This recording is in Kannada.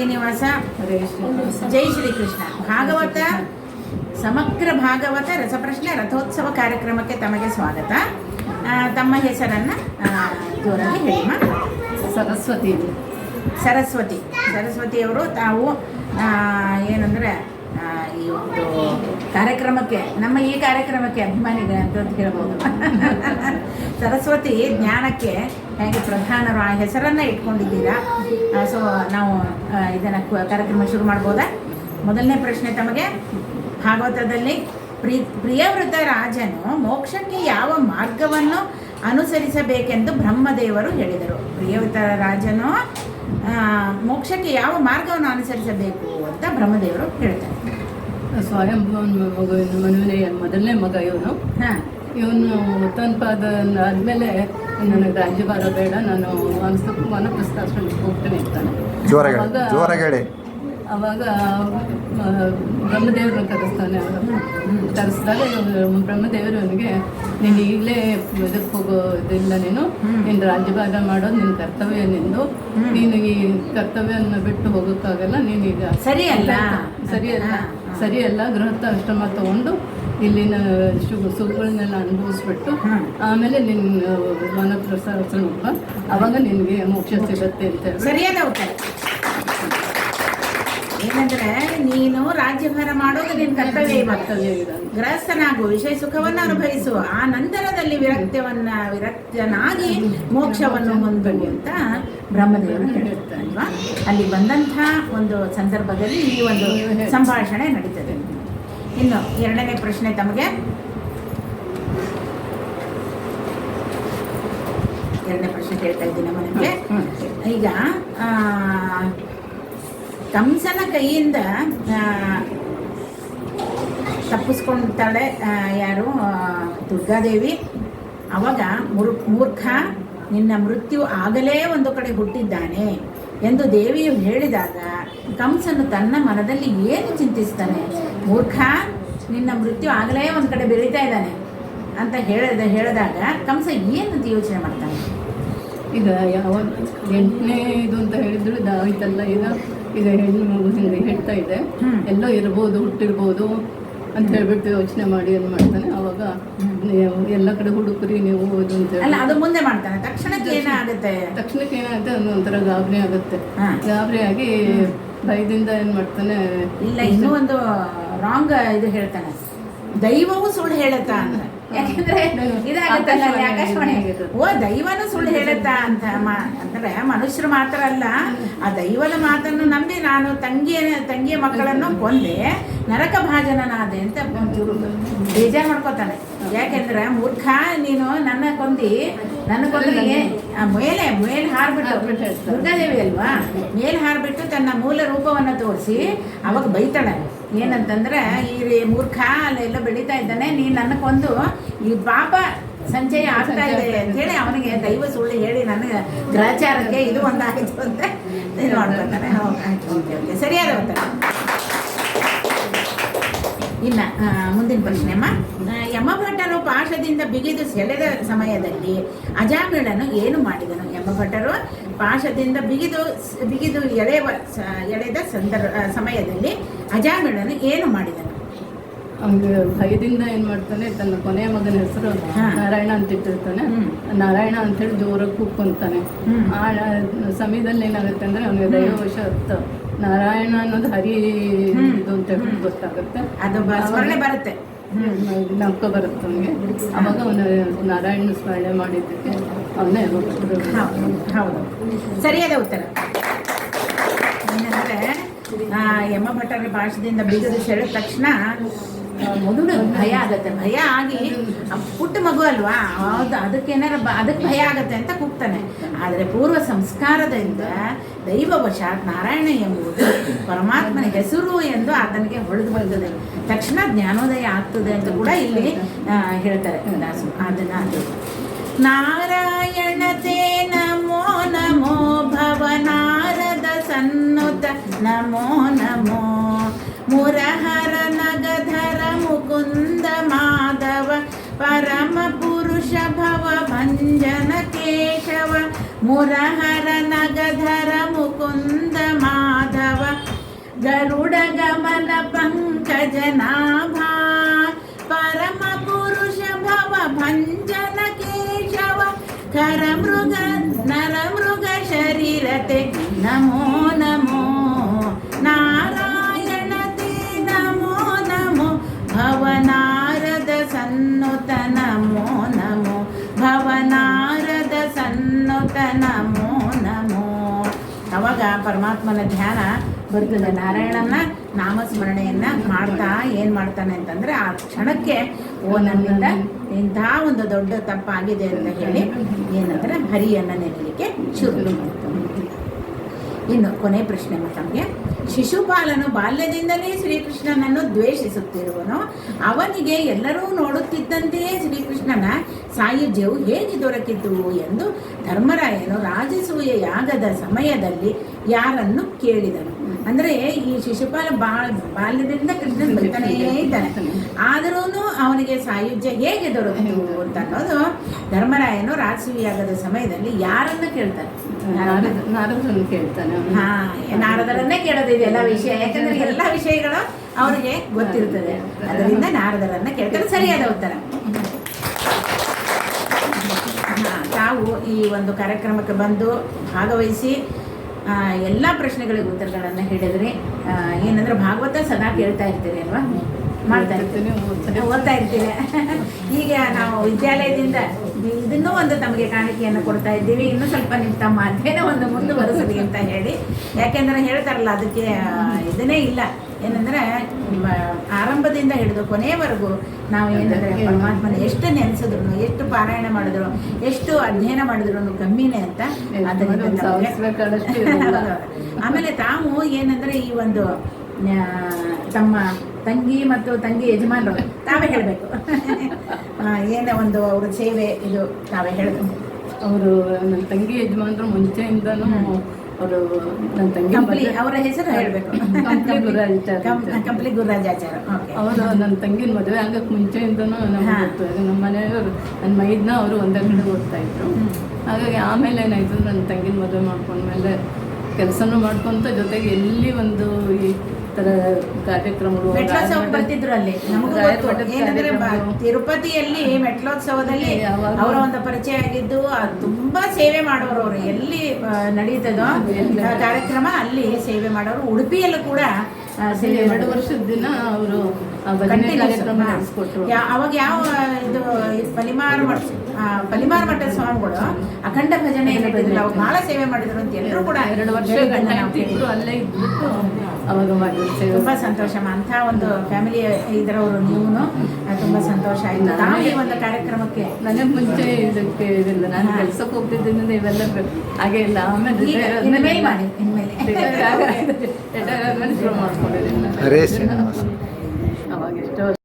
ಶ್ರೀನಿವಾಸ. ಜೈ ಶ್ರೀ ಜೈ ಶ್ರೀಕೃಷ್ಣ. ಭಾಗವತ ಸಮಗ್ರ ಭಾಗವತ ರಸಪ್ರಶ್ನೆ ರಥೋತ್ಸವ ಕಾರ್ಯಕ್ರಮಕ್ಕೆ ತಮಗೆ ಸ್ವಾಗತ. ತಮ್ಮ ಹೆಸರನ್ನು ಜೋರಾಗಿ ಹೇಳಿಮ ಸರಸ್ವತಿ. ಸರಸ್ವತಿ. ಸರಸ್ವತಿಯವರು ತಾವು ಏನಂದರೆ ಈ ಒಂದು ಕಾರ್ಯಕ್ರಮಕ್ಕೆ ನಮ್ಮ ಈ ಕಾರ್ಯಕ್ರಮಕ್ಕೆ ಅಭಿಮಾನಿಗಳು ಅಂತ ಅಂತ ಹೇಳ್ಬೋದು ಸರಸ್ವತಿ ಜ್ಞಾನಕ್ಕೆ ಹೇಗೆ ಪ್ರಧಾನರು ಆ ಹೆಸರನ್ನು ಇಟ್ಕೊಂಡಿದ್ದೀರಾ? ಸೊ ನಾವು ಇದನ್ನು ಕಾರ್ಯಕ್ರಮ ಶುರು ಮಾಡ್ಬೋದಾ? ಮೊದಲನೇ ಪ್ರಶ್ನೆ ತಮಗೆ. ಭಾಗವತದಲ್ಲಿ ಪ್ರಿ ಪ್ರಿಯವೃತ ರಾಜನು ಮೋಕ್ಷಕ್ಕೆ ಯಾವ ಮಾರ್ಗವನ್ನು ಅನುಸರಿಸಬೇಕೆಂದು ಬ್ರಹ್ಮದೇವರು ಹೇಳಿದರು. ಪ್ರಿಯವೃತ ರಾಜನು ಮೋಕ್ಷಕ್ಕೆ ಯಾವ ಮಾರ್ಗವನ್ನು ಅನುಸರಿಸಬೇಕು ಅಂತ ಬ್ರಹ್ಮದೇವರು ಹೇಳ್ತಾರೆ. ಸ್ವಯಂ ಮನುವಿನ ಮೊದಲನೇ ಮಗ ಇವನು. ಹಾಂ. ಇವನು ಉತ್ತನ್ಪಾದ ಆದಮೇಲೆ ನನಗೆ ರಾಜ್ಯಭಾರ ಬೇಡ ನಾನು ವನಸ್ಥ ವನಪ್ರಸ್ಥಾಶ್ರಮಕ್ಕೆ ಹೋಗ್ತೇನೆ ಅಂತಾನೆ. ಜೋರಾಗಿ ಅವಾಗ- ಜೋರಾಗಿ ಹೇಳಿ. ಅವಾಗ ಬ್ರಹ್ಮದೇವ್ರನ್ನ ಕರೆಸ್ತಾನೆ ಕರೆಸಿದಾಗ ಬ್ರಹ್ಮದೇವರು ಅವನಿಗೆ ನೀನು ಈಗಲೇ ಇದಕ್ಕೆ ಹೋಗೋದಿಲ್ಲ ನೀನು ನಿನ್ನ ನೀನು ರಾಜ್ಯಭಾರ ಮಾಡೋದು ನಿನ್ನ ಕರ್ತವ್ಯ ನಿಂದು. ನೀನು ಈ ಕರ್ತವ್ಯನ ಬಿಟ್ಟು ಹೋಗೋಕ್ಕಾಗಲ್ಲ ನೀನು ಈಗ ಸರಿ ಸರಿಯಲ್ಲ. ಸರಿಯಲ್ಲ ಅಲ್ಲ ಸರಿ ಸರಿಯಲ್ಲ ಗೃಹಸ್ಥ ಅಷ್ಟಮ ತಗೊಂಡು ಇಲ್ಲಿನ ಶುಭ ಸುಖಗಳನ್ನೆಲ್ಲ ಅನುಭವಿಸ್ಬಿಟ್ಟು. ಆಮೇಲೆ ನಿನ್ನ ಹಬ್ಬ. ಅವಾಗ ನಿನಗೆ ಮೋಕ್ಷ ಸಿಗತ್ತೆ ಅಂತ ಸರಿಯಾದ ಉತ್ತರ. ಏನಂದ್ರೆ ನೀನು ರಾಜ್ಯಭಾರ ಮಾಡೋದು ನಿನ್ನ ಕರ್ತವ್ಯ ಕರ್ತವ್ಯ ಇದೆ ಗೃಹಸ್ಥನಾಗು ವಿಷಯ ಸುಖವನ್ನು ಅನುಭವಿಸು ಆ ನಂತರದಲ್ಲಿ ವಿರಕ್ತವನ್ನ ವಿರಕ್ತನಾಗಿ ಮೋಕ್ಷವನ್ನು ಹೊಂದಿ ಅಂತ ಬ್ರಹ್ಮದೇವರು ಹೇಳಿರ್ತಾರಲ್ವಾ ಅಲ್ವಾ? ಅಲ್ಲಿ ಬಂದಂತಹ ಒಂದು ಸಂದರ್ಭದಲ್ಲಿ ಈ ಒಂದು ಸಂಭಾಷಣೆ ನಡೀತದೆ. ಇನ್ನು ಎರಡನೇ ಪ್ರಶ್ನೆ ತಮಗೆ. ಎರಡನೇ ಪ್ರಶ್ನೆ ಕೇಳ್ತಾ ಇದ್ದೀನಿ ನಿಮಗೆ ಈಗ ಕಂಸನ ಕೈಯಿಂದ ತಪ್ಪಿಸ್ಕೊಳ್ತಾಳೆ ಯಾರು? ದುರ್ಗಾದೇವಿ. ಅವಾಗ ಮುರು ಮೂರ್ಖ ನಿನ್ನ ಮೃತ್ಯು ಆಗಲೇ ಒಂದು ಕಡೆ ಹುಟ್ಟಿದ್ದಾನೆ. ಎಂದು ದೇವಿಯು ಹೇಳಿದಾಗ ಕಂಸನು ತನ್ನ ಮನದಲ್ಲಿ ಏನು ಚಿಂತಿಸ್ತಾನೆ? ಮೂರ್ಖ ನಿನ್ನ ಮೃತ್ಯು ಆಗಲೇ ಒಂದು ಕಡೆ ಬೆಳೀತಾ ಇದ್ದಾನೆ. ಅಂತ ಹೇಳಿದ ಹೇಳಿದಾಗ ಕಂಸ ಏನು ಯೋಚನೆ ಮಾಡ್ತಾನೆ? ಈಗ ಯಾವ ಎಂಟನೇ ಇದು ಅಂತ ಹೇಳಿದ್ರು ಇದಾಯ್ತಲ್ಲ ಈಗ ಈಗ ಹೆಣ್ಣು ಮಗು ಹಿಂಗೆ ಹೇಳ್ತಾ ಇದೆ. ಎಲ್ಲೋ ಇರ್ಬೋದು ಹುಟ್ಟಿರ್ಬೋದು. ಅಂತ ಹೇಳ್ಬಿಟ್ಟು ಯೋಚನೆ ಮಾಡಿ ಏನು ಮಾಡ್ತಾನೆ. ಅವಾಗ ನೀವು ಎಲ್ಲ ಕಡೆ ಹುಡುಕ್ರಿ ನೀವು ಇದು ಅಂತ ಅಲ್ಲ ಹೇಳಿ ಅದು ಮುಂದೆ ಮಾಡ್ತಾನೆ. ತಕ್ಷಣಕ್ಕೆ ಏನಾಗುತ್ತೆ? ತಕ್ಷಣಕ್ಕೆ ಏನಾಗುತ್ತೆ? ಅದು ಒಂಥರ ಗಾಬರಿ ಆಗುತ್ತೆ. ಗಾಬರಿ ಆಗಿ ಭಯದಿಂದ ಏನು ಮಾಡ್ತಾನೆ? ಇಲ್ಲ ಇನ್ನೂ ಒಂದು ರಾಂಗ್ ಇದು ಹೇಳ್ತಾನೆ. ದೈವವು ಸುಳ್ಳು ಹೇಳುತ್ತಾ ಅಂತ. ಯಾಕಂದ್ರೆ ಇದಾಗುತ್ತಲ್ಲ ಅಲ್ಲಿ ಆಕಾಶವಾಣಿ ಓ ದೈವನು ಸುಳ್ಳು ಹೇಳುತ್ತಾ ಅಂತ ಮ- ಅಂದ್ರೆ ಮನುಷ್ಯರು ಮಾತ್ರ ಅಲ್ಲ ಆ ದೈವದ ಮಾತನ್ನು ನಂಬಿ ನಾನು ತಂಗಿಯ ತಂಗಿಯ ಮಕ್ಕಳನ್ನು ಕೊಂದೆ ನರಕ ಭಾಜನನಾದೆ ಅಂತ ಒಂಚೂರು ಬೇಜಾರು ಮಾಡ್ಕೋತಾನೆ ಯಾಕೆಂದ್ರೆ ಮೂರ್ಖ ನೀನು ನನ್ನ ಕೊಂದಿ ನನ್ನ ಕೊಂದಿ ಆ ಮೇಲೆ ಮೇಲೆ ಹಾರ್ಬಿಟ್ಟು. ದುರ್ಗಾದೇವಿ ಅಲ್ವಾ? ಮೇಲ್ ಹಾರ್ಬಿಟ್ಟು ತನ್ನ ಮೂಲ ರೂಪವನ್ನು ತೋರಿಸಿ ಅವಾಗ ಬೈತಾಳೆ. ಏನಂತಂದ್ರೆ ಈ ರೀ- ಮೂರ್ಖ ಅಲ್ಲೆಲ್ಲ ಬೆಳೀತಾ ಇದ್ದಾನೆ. ನೀ ನನ್ನ ಕೊಂದು ಈ ಪಾಪ ಸಂಚಯ ಆಗ್ತಾ ಇದೆ ಅಂತೇಳಿ ಅವನಿಗೆ ದೈವ ಸುಳ್ಳು ಹೇಳಿ ನನಗೆ ಗ್ರಹಚಾರಕ್ಕೆ ಇದು ಒಂದಾಯಿತು ಅಂತ ಇದು ಮಾಡ್ಕೊತಾನೆ ಹೌದು, ಆಯ್ತು, ಓಕೆ ಓಕೆ. ಸರಿಯಾದ ಉತ್ತರ ಆ, ಮುಂದಿನ ಪ್ರಶ್ನೆ ಅಮ್ಮ. ಯಮಭಟ್ಟರು ಪಾಶದಿಂದ ಬಿಗಿದು ಸೆಳೆದ ಸಮಯದಲ್ಲಿ ಅಜಾಮಿಳನು ಏನು ಮಾಡಿದನು? ಯಮಭಟ್ಟರು ಪಾಶದಿಂದ ಬಿಗಿದು ಬಿಗಿದು ಎಳೆಯುವ ಸ- ಎಳೆದ ಸಂದರ್ಭ ಸಮಯದಲ್ಲಿ ಅಜಾಮಿಳನು ಏನು ಮಾಡಿದನು? ಅವ್ನಿಗೆ ಭಯದಿಂದ ಏನ್ ಮಾಡ್ತಾನೆ ತನ್ನ ಕೊನೆಯ ಮಗನ ಹೆಸರು ನಾರಾಯಣ ಅಂತ ಇಟ್ಟಿರ್ತಾನೆ. ನಾರಾಯಣ ಅಂತೇಳಿ ಜೋರಾಗಿ ಕೂತ್ಕೊಂತಾನೆ. ಆ ಸಮಯದಲ್ಲಿ ಏನಾಗುತ್ತೆ ಅಂದ್ರೆ ಅವನಿಗೆ ದೈವವಶಾತ್ ನಾರಾಯಣ ಅನ್ನೋದು ಹರಿ. ಇದು ಅಂತ ಹೇಳಿ ಗೊತ್ತಾಗುತ್ತೆ. ಅದು ಬರುತ್ತೆ. ಜ್ಞಾಪಕ ಬರುತ್ತೆ ಅವನಿಗೆ. ಅವಾಗ ಅವನ ನಾರಾಯಣ ಸ್ಮರಣೆ ಮಾಡಿದ್ದಕ್ಕೆ ಅವನೇ ಹೌದು ಸರಿಯಾದ ಉತ್ತರ. ಯಮ ಆ, ಭಾಷೆಯಿಂದ ಬಿಗಿದು ಸೆಳೆದ ತಕ್ಷಣ ಮೊದಲು ಭಯ ಆಗತ್ತೆ. ಭಯ ಆಗಿ ಪುಟ್ಟ ಮಗು ಅಲ್ವಾ? ಹೌದು ಅದಕ್ಕೇನಾರ ಬ, ಅದಕ್ಕೆ ಭಯ ಆಗತ್ತೆ ಅಂತ ಕೂಗ್ತಾನೆ. ಆದರೆ ಪೂರ್ವ ಸಂಸ್ಕಾರದಿಂದ ದೈವವಶಾತ್ ನಾರಾಯಣ ಎಂಬುದು ಪರಮಾತ್ಮನ ಹೆಸರು ಎಂದು ಆತನಿಗೆ ಹೊಳೆದು ಬಂದಿದೆ. ತಕ್ಷಣ ಜ್ಞಾನೋದಯ ಆಗ್ತದೆ ಅಂತ ಕೂಡ ಇಲ್ಲಿ ಹೇಳ್ತಾರೆ ದಾಸು ಅದನ್ನ ಅದು. ನಾರಾಯಣತೆ ನಮೋ ನಮೋ ಭವನಾರದ ಸನ್ನುತ. ನಮೋ ನಮೋ ಮುರಹರ కేशव మురహర నగధర ముకుంద మాధవ గరుడ గమన పంకజ నాభా పరమ పురుష భవ భంజన కేశవ కర మృగ నర మృగ శరీరతే నమో నమో. ಅವಾಗ ಪರಮಾತ್ಮನ ಧ್ಯಾನ ಬರ್ತದೆ ನಾರಾಯಣನ ನಾಮಸ್ಮರಣೆಯನ್ನ ಮಾಡ್ತಾ ಏನು ಮಾಡ್ತಾನೆ ಅಂತಂದ್ರೆ ಆ ಕ್ಷಣಕ್ಕೆ, ಓ, ನನ್ನಿಂದ ಇಂಥ ಒಂದು ದೊಡ್ಡ ತಪ್ಪಾಗಿದೆ ಅಂತ ಹೇಳಿ ಏನಂದ್ರೆ ಹರಿಯನ್ನ ನೆನಲಿಕ್ಕೆ ಶುರು. ಇನ್ನು ಕೊನೆ ಪ್ರಶ್ನೆ ತಮಗೆ ಶಿಶುಪಾಲನು ಬಾಲ್ಯದಿಂದಲೇ ಶ್ರೀಕೃಷ್ಣನನ್ನು ದ್ವೇಷಿಸುತ್ತಿರುವನು. ಅವನಿಗೆ ಎಲ್ಲರೂ ನೋಡುತ್ತಿದ್ದಂತೆಯೇ ಶ್ರೀಕೃಷ್ಣನ ಸಾಯುಜ್ಯವು ಹೇಗೆ ದೊರಕಿತು ಎಂದು ಧರ್ಮರಾಯನು ರಾಜಸೂಯ ಯಾಗದ ಸಮಯದಲ್ಲಿ ಯಾರನ್ನು ಕೇಳಿದನು. ಅಂದರೆ ಈ ಶಿಶುಪಾಲ ಬಾ ಬಾಲ್ಯದಿಂದ ಕೃಷ್ಣನ್ ಬರ್ತಾನೇ ಇದ್ದಾನೆ. ಆದರೂ ಅವನಿಗೆ ಸಾಯುಜ್ಯ ಹೇಗೆ ದೊರಕಿತು ಅಂತ ಅನ್ನೋದು ಧರ್ಮರಾಯನು ರಾಜಸೂಯ ಯಾಗದ ಸಮಯದಲ್ಲಿ ಯಾರನ್ನು ಕೇಳ್ತಾನೆ ನಾರದ ನಾರದನ್ನು ಕೇಳ್ತಾನೆ. ಹಾ ನಾರದರನ್ನೇ ಕೇಳೋದಿದೆ ಎಲ್ಲ ವಿಷಯ. ಯಾಕಂದ್ರೆ ಎಲ್ಲ ವಿಷಯಗಳು ಅವರಿಗೆ ಗೊತ್ತಿರ್ತದೆ. ಅದರಿಂದ ನಾರದರನ್ನ ಕೇಳ್ತಾರೆ ಸರಿಯಾದ ಉತ್ತರ. ಹಾ, ತಾವು ಈ ಒಂದು ಕಾರ್ಯಕ್ರಮಕ್ಕೆ ಬಂದು ಭಾಗವಹಿಸಿ ಎಲ್ಲ ಪ್ರಶ್ನೆಗಳಿಗೆ ಉತ್ತರಗಳನ್ನು ಹೇಳಿದ್ರಿ. ಏನಂದ್ರೆ ಭಾಗವತ ಸದಾ ಕೇಳ್ತಾ ಇರ್ತೀರಿ ಅಲ್ವಾ? ಮಾಡ್ತಾ. ಓದ್ತಾ ಇರ್ತೀನಿ. ಈಗ ನಾವು ವಿದ್ಯಾಲಯದಿಂದ ಇದನ್ನೂ ಒಂದು ತಮಗೆ ಕಾಣಿಕೆಯನ್ನು ಕೊಡ್ತಾ ಇದ್ದೀವಿ. ಇನ್ನೂ ಸ್ವಲ್ಪ ನಿಮ್ಮ ತಮ್ಮ ಅಧ್ಯಯನ ಒಂದು ಮುಂದುವರೆಸಲಿ ಅಂತ ಹೇಳಿ. ಯಾಕೆಂದ್ರೆ ಹೇಳ್ತಾರಲ್ಲ ಅದಕ್ಕೆ ಇದನ್ನೇ ಇಲ್ಲ. ಏನಂದ್ರೆ ಆರಂಭದಿಂದ ಹಿಡಿದು ಕೊನೆಯವರೆಗೂ ನಾವು ಏನಂದ್ರೆ ಪರಮಾತ್ಮನ ಎಷ್ಟು ನೆನೆಸಿದ್ರು ಎಷ್ಟು ಪಾರಾಯಣ ಮಾಡಿದ್ರು ಎಷ್ಟು ಅಧ್ಯಯನ ಮಾಡಿದ್ರು ಕಮ್ಮಿನೇ ಅಂತ ಆಮೇಲೆ ತಾವು ಏನಂದ್ರೆ ಈ ಒಂದು ತಮ್ಮ ತಂಗಿ ಮತ್ತು ತಂಗಿ ಯಜಮಾನರು ತಾವೇ ಹೇಳಬೇಕು. ಏನೇ ಒಂದು ಅವ್ರ ಸೇವೆ ಇದು ತಾವೇ ಹೇಳಬೇಕು. ಅವರು ನನ್ನ ತಂಗಿ ಯಜಮಾನರು ಮುಂಚೆಯಿಂದನೂ ಅವರು ನನ್ನ ತಂಗಿ ಕಂಪ್ಲಿ ಅವರ ಹೆಸರು ಹೇಳಬೇಕು. ಕಂಪ್ಲಿ ಗುರುರಾಜಾಚಾರ ಕಂಪ್ಲಿ ಗುರುರಾಜಾಚಾರ ಅವರು ನನ್ನ ತಂಗಿನ ಮದುವೆ ಆಗಕ್ಕೆ ಮುಂಚೆಯಿಂದನೂ ನಮ್ಗೆ. ಗೊತ್ತು ನಮ್ಮ ಮನೆಯವರು ನನ್ನ ಮೈದ್ನ ಅವರು ಒಂದೇ ಕಡೆ ಓದ್ತಾ ಇದ್ರು. ಹಾಗಾಗಿ ಆಮೇಲೆ ಏನಾಯ್ತು ನನ್ನ ತಂಗಿನ ಮದುವೆ ಮಾಡ್ಕೊಂಡ್ಮೇಲೆ ಕೆಲಸನೂ ಮಾಡ್ಕೊತ ಜೊತೆಗೆ ಎಲ್ಲಿ ಒಂದು ಈ ಥರ ಕಾರ್ಯಕ್ರಮಗಳು ಮೆಟ್ಲೋತ್ಸವ ಬರ್ತಿದ್ರು ಅಲ್ಲಿ. ನಮಗೂ ರಾಯರ ಗೊತ್ತು. ಮಠದ ಏನಂದ್ರೆ ಬ- ತಿರುಪತಿಯಲ್ಲಿ ಮೆಟ್ಲೋತ್ಸವದಲ್ಲಿ? ಅವರ ಒಂದು ಪರಿಚಯ ಆಗಿದ್ದು ಅದು ತುಂಬಾ ಸೇವೆ ಮಾಡೋರು ಅವರು. ಎಲ್ಲಿ ಆ, ನಡೀತದೋ ಆ ಕಾರ್ಯಕ್ರಮ ಅಲ್ಲಿ ಸೇವೆ ಮಾಡೋರು. ಉಡುಪಿಯಲ್ಲೂ ಕೂಡ ಆ, ಸೇವೆ ಎರಡು ಮಾಡೋರು. ವರ್ಷದ ದಿನ ಅವರು ಅವಾಗ ಯಾವ ಇದು ಪಲಿಮಾರ ಪಲಿಮಾರ ಮಠದ ಸ್ವಾಮಿಗಳು ಅಖಂಡ ಭಜನೆ ಅವ್ರು ಬಹಳ ಸೇವೆ ಮಾಡಿದ್ರು ಅಂತ ಎಲ್ಲರೂ ಕೂಡ ಎರಡು ವರ್ಷ. ಅಲ್ಲೇ ಇದ್ಬಿಟ್ಟು ಅವಾಗ ತುಂಬಾ ಸಂತೋಷ ಅಂತ ಒಂದು ಫ್ಯಾಮಿಲಿ ಇದರವರು ನೀವು. ತುಂಬಾ ಸಂತೋಷ ಆಯ್ತು. ನಾವು ಈ ಒಂದು ಕಾರ್ಯಕ್ರಮಕ್ಕೆ ನನಗೆ ಮುಂಚೆ ಇದಕ್ಕೆ ಇದಿಲ್ಲ. ನಾನು. ಕೆಲ್ಸಕ್ಕೆ ಹೋಗ್ತಿದ್ದರಿಂದ ಇವೆಲ್ಲ ಹಾಗೆ ಇಲ್ಲ. ಆಮೇಲೆ ಮಾಡಿ ಇನ್ಮೇಲೆ. ಮಾಡ್ಕೊಂಡಿದ್ದೀನಿ.